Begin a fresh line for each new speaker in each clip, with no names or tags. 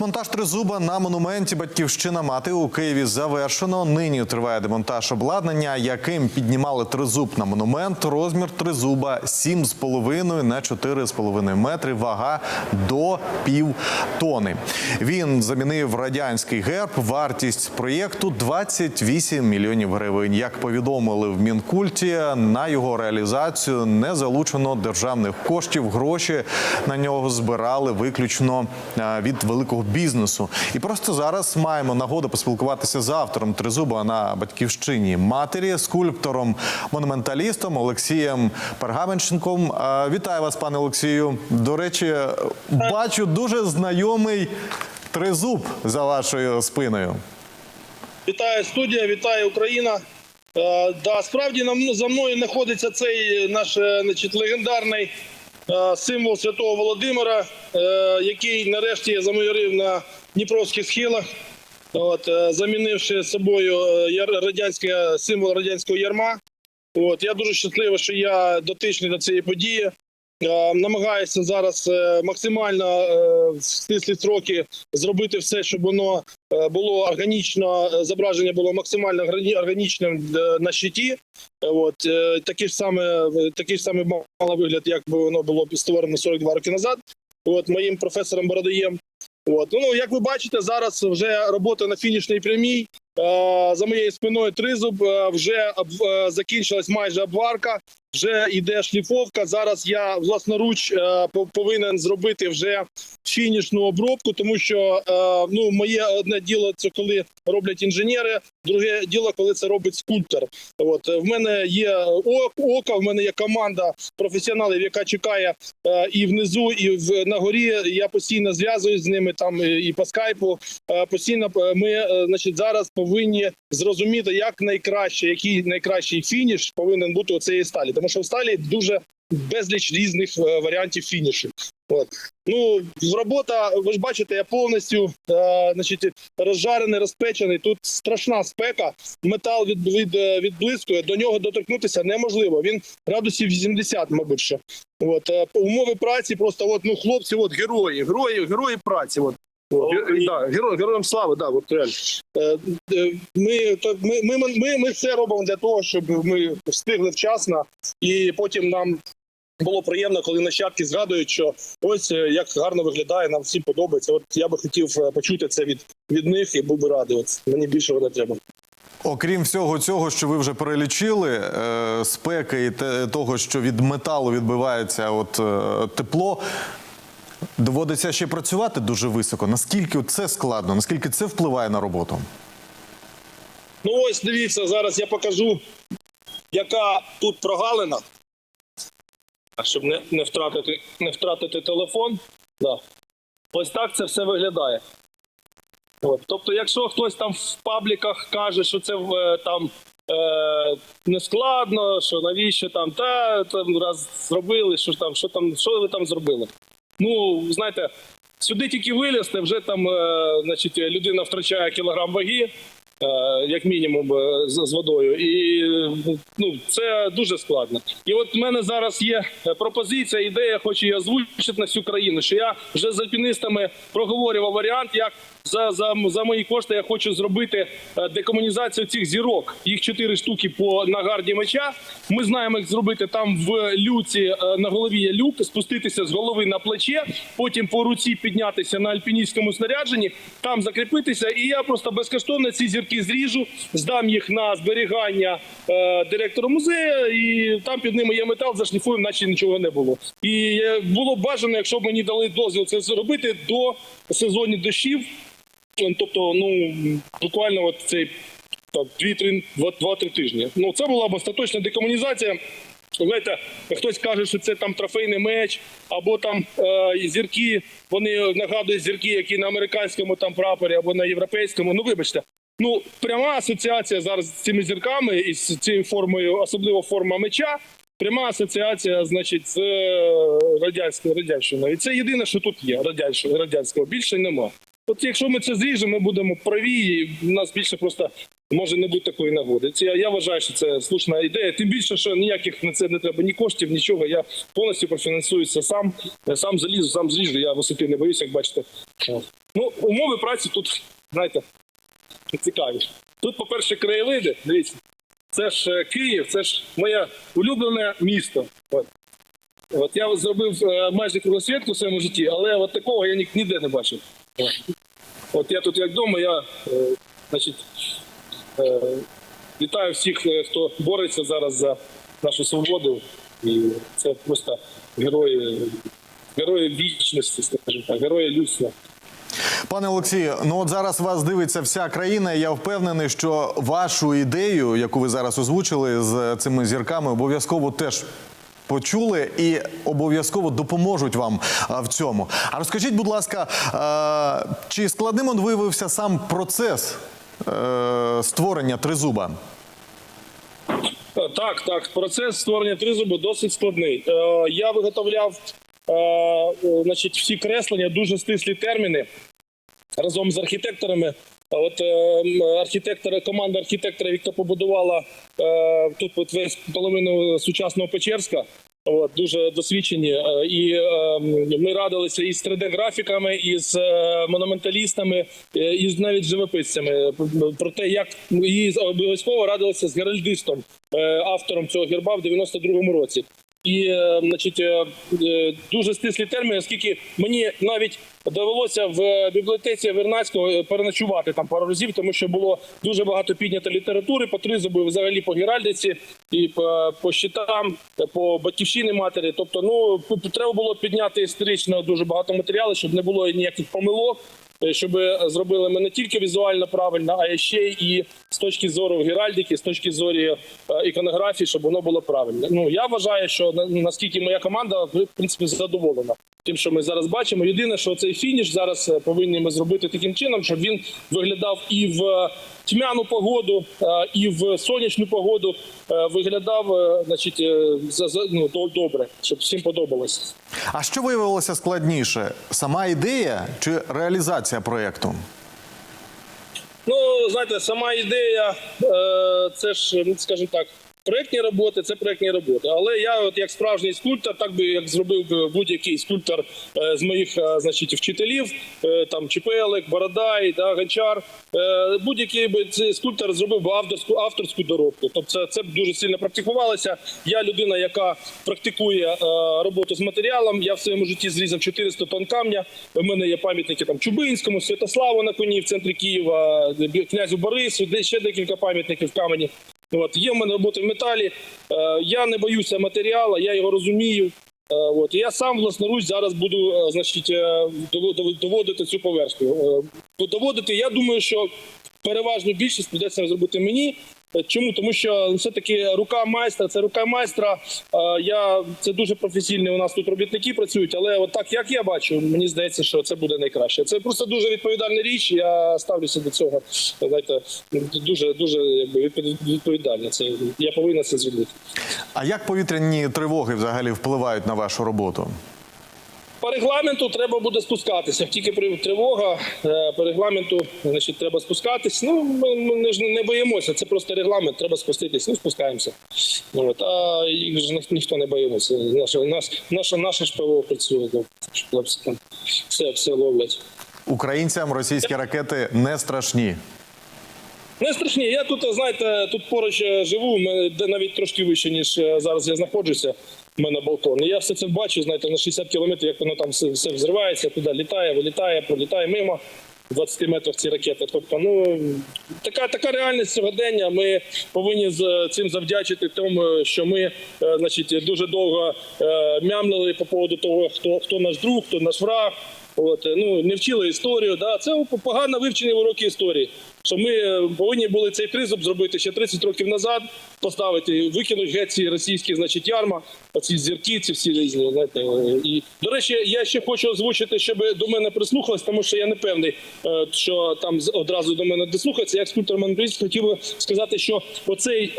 Монтаж тризуба на монументі Батьківщина мати у Києві завершено. Нині триває демонтаж обладнання, яким піднімали тризуб на монумент. Розмір тризуба 7,5 на 4,5 метри. Вага до пів тони. Він замінив радянський герб. Вартість проєкту 28 мільйонів гривень. Як повідомили в Мінкульті, на його реалізацію не залучено державних коштів. Гроші на нього збирали виключно е, від великого бізнесу. І просто зараз маємо нагоду поспілкуватися з автором тризуба на батьківщині матері, скульптором, монументалістом Олексієм Пергаменченком. Вітаю вас, пане Олексію. До речі, бачу дуже знайомий тризуб за вашою спиною.
Вітаю студія, вітаю Україна. Е, да, справді за мною знаходиться цей наш е, значить, легендарний символ Святого Володимира, е, який нарешті замайорив на Дніпровських схилах, от, е, замінивши собою е, радянське, символ радянського ярма. От, я дуже щасливий, що я дотичний до цієї події. Е, Намагаюся зараз е, максимально е, в стислі строки зробити все, щоб воно було органічно, зображення було максимально органічним на щиті. От такий ж саме такий ж саме мало вигляд, як би воно було створено 42 роки назад. От моїм професором Бородоєм. От ну як ви бачите, зараз вже робота на фінішній прямій. За моєю спиною тризуб вже закінчилась майже обварка. Вже йде шліфовка. Зараз я власноруч е, по- повинен зробити вже фінішну обробку, тому що е, ну моє одне діло це коли роблять інженери, друге діло, коли це робить скульптор. От в мене є око, в мене є команда професіоналів, яка чекає е, і внизу, і в на горі. Я постійно зв'язуюсь з ними там і по скайпу. Постійно ми, значить, зараз повинні зрозуміти, як найкраще, який найкращий фініш повинен бути у цієї сталі, тому що в сталі дуже безліч різних е, варіантів фінішів. От ну робота, ви ж бачите, я повністю е, значить, розжарений, розпечений. Тут страшна спека. Метал від, від е, відблискує. До нього доторкнутися неможливо. Він градусів 80, мабуть. Що. От е, умови праці просто от ну хлопці, от герої, герої, герої праці. От. От, ге- да, геро, героям слави, да, от реально. Е, е, Ми, то- ми, ми, ми, ми все робимо для того, щоб ми встигли вчасно, і потім нам було приємно, коли нащадки згадують, що ось е, як гарно виглядає, нам всім подобається. От я би хотів почути це від, від них і був би радий. От мені більше не треба.
Окрім всього цього, що ви вже перелічили, спеки і те- того, що від металу відбивається от тепло. Доводиться ще працювати дуже високо. Наскільки це складно? Наскільки це впливає на роботу?
Ну ось дивіться, зараз я покажу, яка тут прогалина. Щоб не, не, втратити, не втратити телефон. Да. Ось так це все виглядає. От. Тобто, якщо хтось там в пабліках каже, що це е, там е, не складно, що навіщо там, та там раз зробили, що там, що там, що ви там зробили? Ну, знаєте, сюди тільки вилізти, вже там, е, значить, людина втрачає кілограм ваги, е, як мінімум, е, з, водою. І ну, це дуже складно. І от в мене зараз є пропозиція, ідея, хочу її озвучити на всю країну, що я вже з альпіністами проговорював варіант, як за, за, за мої кошти я хочу зробити е, декомунізацію цих зірок. Їх чотири штуки по на гарді меча. Ми знаємо, як зробити там в люці е, на голові є люк, спуститися з голови на плече, потім по руці піднятися на альпіністському снарядженні, там закріпитися. І я просто безкоштовно ці зірки зріжу, здам їх на зберігання е, директору музею, і там під ними є метал, зашліфуємо, наче нічого не було. І е, було б бажано, якщо б мені дали дозвіл це зробити до сезонів дощів. Тобто, ну буквально от цей 2-3 2-3 тижні. Ну це була б остаточна декомунізація. Знаєте, хтось каже, що це там трофейний меч, або там е, зірки, вони нагадують зірки, які на американському там прапорі, або на європейському. Ну, вибачте, ну пряма асоціація зараз з цими зірками і з цією формою, особливо форма меча. Пряма асоціація, значить, з е, радянською радянщиною. І це єдине, що тут є радянського. Більше нема. От якщо ми це зріжемо, ми будемо праві, і в нас більше просто може не бути такої нагоди. Це я, вважаю, що це слушна ідея. Тим більше, що ніяких на це не треба ні коштів, нічого. Я повністю профінансуюся сам. Сам залізу, сам зліжу. Я висоти не боюся, як бачите. Ну, умови праці тут, знаєте, цікаві. Тут, по-перше, краєвиди. Дивіться, це ж е, Київ, це ж моє улюблене місто. От. От я зробив е, майже кругосвітку в своєму житті, але от такого я ніде не бачив. От. Я тут як вдома, я е, значить, вітаю всіх, хто бореться зараз за нашу свободу. І це просто герої, герої вічності, скажімо так, герої людства.
Пане Олексію, ну от зараз вас дивиться вся країна. Я впевнений, що вашу ідею, яку ви зараз озвучили з цими зірками, обов'язково теж. Почули і обов'язково допоможуть вам в цьому. А розкажіть, будь ласка, чи складним он виявився сам процес е, створення тризуба?
Е, Так, так, процес створення тризубу досить складний. Е, я виготовляв значить, всі креслення, дуже стислі терміни разом з архітекторами. От е, архітектори, команда архітекторів, яка побудувала е, тут от весь половину сучасного Печерська. От, дуже досвідчені, Е, і е, ми радилися із 3D-графіками, із е, монументалістами, е, і з навіть живописцями про те, як і обов'язково радилися з геральдистом, е, автором цього герба в 92-му році. І е, значить, е, е, дуже стислі терміни, оскільки мені навіть довелося в бібліотеці Вернацького переночувати там пару разів, тому що було дуже багато піднято літератури по тризубу, взагалі по геральдиці, і по, по щитам, по батьківщині матері. Тобто, ну треба було підняти історично дуже багато матеріалу, щоб не було ніяких помилок. Е, Щоб зробили ми не тільки візуально правильно, а ще і з точки зору геральдики, з точки зору е, іконографії, щоб воно було правильно. Ну я вважаю, що на- наскільки моя команда в принципі задоволена тим, що ми зараз бачимо. Єдине, що цей фініш зараз е, повинні ми зробити таким чином, щоб він виглядав і в е, тьмяну погоду, е, і в сонячну погоду е, виглядав, е, значить, ну, добре, щоб всім подобалося.
А що виявилося складніше: сама ідея чи реалізація проєкту?
Ну, знаєте, сама ідея, це ж, скажімо так, проєктні роботи, це проєктні роботи. Але я, от як справжній скульптор, так би як зробив будь-який скульптор е, з моїх е, значить, вчителів, е, там Чепелик, Бородай, да, Гончар, будь-який би цей скульптор зробив би авторську авторську доробку. Тобто це, це б дуже сильно практикувалося. Я людина, яка практикує роботу з матеріалом. Я в своєму житті зрізав 400 тонн камня. У мене є пам'ятники там Чубинському, Святославу на коні в центрі Києва, князю Борису, де ще декілька пам'ятників камені. От є в мене роботи в металі. Е, я не боюся матеріалу, я його розумію. Е, От я сам власноруч зараз буду е, значить, дово- дово- доводити цю поверхню. Доводити, я думаю, що переважно більшість придеться зробити мені. Е, Чому? Тому що все таки рука майстра, це рука майстра. Е, Я це дуже професійні. У нас тут робітники працюють, але от так як я бачу, мені здається, що це буде найкраще. Це просто дуже відповідальна річ. Я ставлюся до цього. Знаєте, дуже дуже якби відпов- відповідально. Це я повинен це зробити.
А як повітряні тривоги взагалі впливають на вашу роботу?
По регламенту треба буде спускатися. Тільки при- тривога, е, по регламенту значить, треба спускатись. Ну ми, ми ж не боїмося. Це просто регламент. Треба спуститись. Ну спускаємося. От а їх ж ні- ніхто не боїмося. Наше наш, наше наше ж ПВО працює. Хлопці там все, все ловлять.
Українцям російські ракети не страшні.
Не страшні. Я тут, знаєте, тут поруч е, живу, де навіть трошки вище, ніж е, зараз я знаходжуся. У мене балкон. І я все це бачу, знаєте, на 60 кілометрів, як воно там все, все взривається, туди літає, вилітає, пролітає мимо. в 20 метрах ці ракети. Тобто, ну така така реальність сьогодення. Ми повинні з цим завдячити тому, що ми, е, значить, дуже довго е, мямлили по поводу того, хто хто наш друг, хто наш враг. От ну не вчили історію. Да, це погано вивчені уроки історії. Що ми е, повинні були цей тризуб зробити ще 30 років назад, поставити, викинути геть ці російські, значить, ярма, оці зірки, ці всі різні. Знаєте, е, і до речі, я ще хочу озвучити, щоб до мене прислухались, тому що я не певний, е, що там одразу до мене дослухаться. Як скульптор монументаліст хотів би сказати, що оцей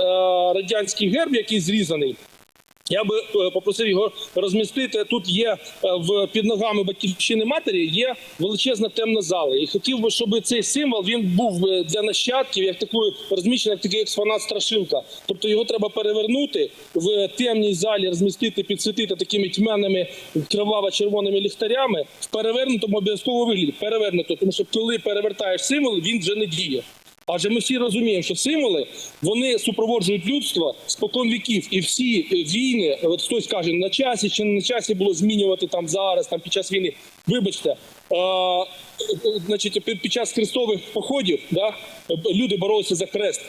радянський герб, який зрізаний. Я би е, попросив його розмістити. Тут є е, в під ногами батьківщини матері є величезна темна зала. І хотів би, щоб цей символ він був е, для нащадків, як такою розміщений, як такий експонат страшилка. Тобто його треба перевернути в темній залі, розмістити, підсвітити такими тьмяними криваво-червоними ліхтарями в перевернутому обов'язково вигляді. Перевернуто, тому що коли перевертаєш символ, він вже не діє. Адже ми всі розуміємо, що символи вони супроводжують людство спокон віків, і всі е, війни, от хтось каже, на часі чи не на часі було змінювати там зараз, там під час війни. Вибачте, е, е, значить, під, час хрестових походів да, е, люди боролися за хрест.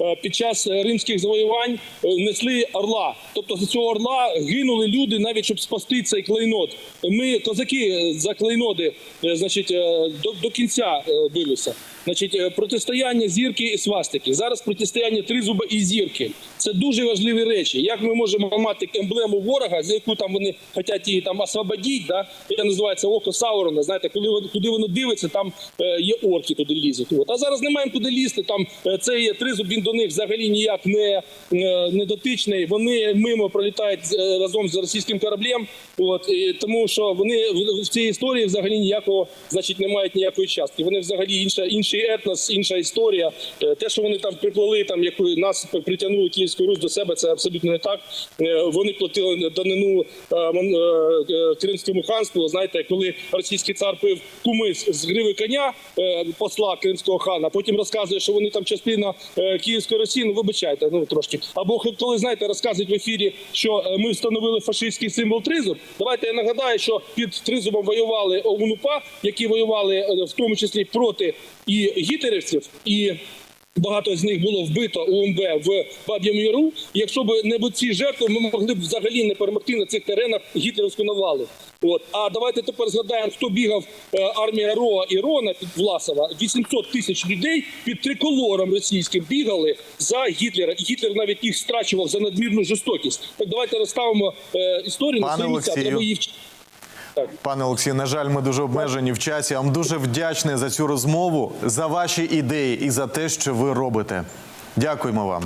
Е, Під час е, римських завоювань е, несли орла. Тобто за цього орла гинули люди, навіть щоб спасти цей клейнот. Ми, козаки, е, за клейноди, е, значить, е, до, до кінця е, билися. Значить, е, протистояння зірки і свастики. Зараз протистояння тризуба і зірки. Це дуже важливі речі. Як ми можемо мати емблему ворога, за яку там вони хочуть її там освободити, да? яка називається око Саурона. Знаєте, коли куди воно дивиться, там е, є орки туди лізуть. От. А зараз немає куди лізти. Там е, цей тризуб він до них взагалі ніяк не, не дотичний. Вони мимо пролітають разом з російським кораблем. От і тому, що вони в, цій історії взагалі ніякого, значить, не мають ніякої частки. Вони взагалі інша, інший етнос, інша історія. Е, Те, що вони там приплели, там як нас притягнули Київську Русь до себе, це абсолютно не так. Е, Вони платили данину е, Кримському ханству. Знаєте, коли російський цар пив кумис з гриви коня посла кримського хана, потім розказує, що вони там частина Київської Росії. Ну вибачайте, ну трошки. Або коли знаєте, розказують в ефірі, що ми встановили фашистський символ тризуб. Давайте я нагадаю, що під тризубом воювали ОУНУПА, які воювали в тому числі проти і гітлерівців, і Багато з них було вбито УМБ в Баб'єм Яру. Якщо б не були ці жертви, ми могли б взагалі не перемогти на цих теренах гітлерівську навалу. От а давайте тепер згадаємо, хто бігав е, армія Роа і Рона під Власова. 800 тисяч людей під триколором російським бігали за Гітлера. І Гітлер навіть їх страчував за надмірну жорстокість. Так давайте розставимо е, історію на свої місця. Треба вчити.
Пане Олексію, на жаль, ми дуже обмежені в часі. Я вам дуже вдячний за цю розмову, за ваші ідеї і за те, що ви робите. Дякуємо вам.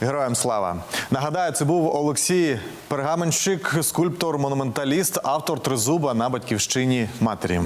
Героям слава! Нагадаю, це був Олексій Пергаменщик, скульптор, монументаліст, автор тризуба на батьківщині матері.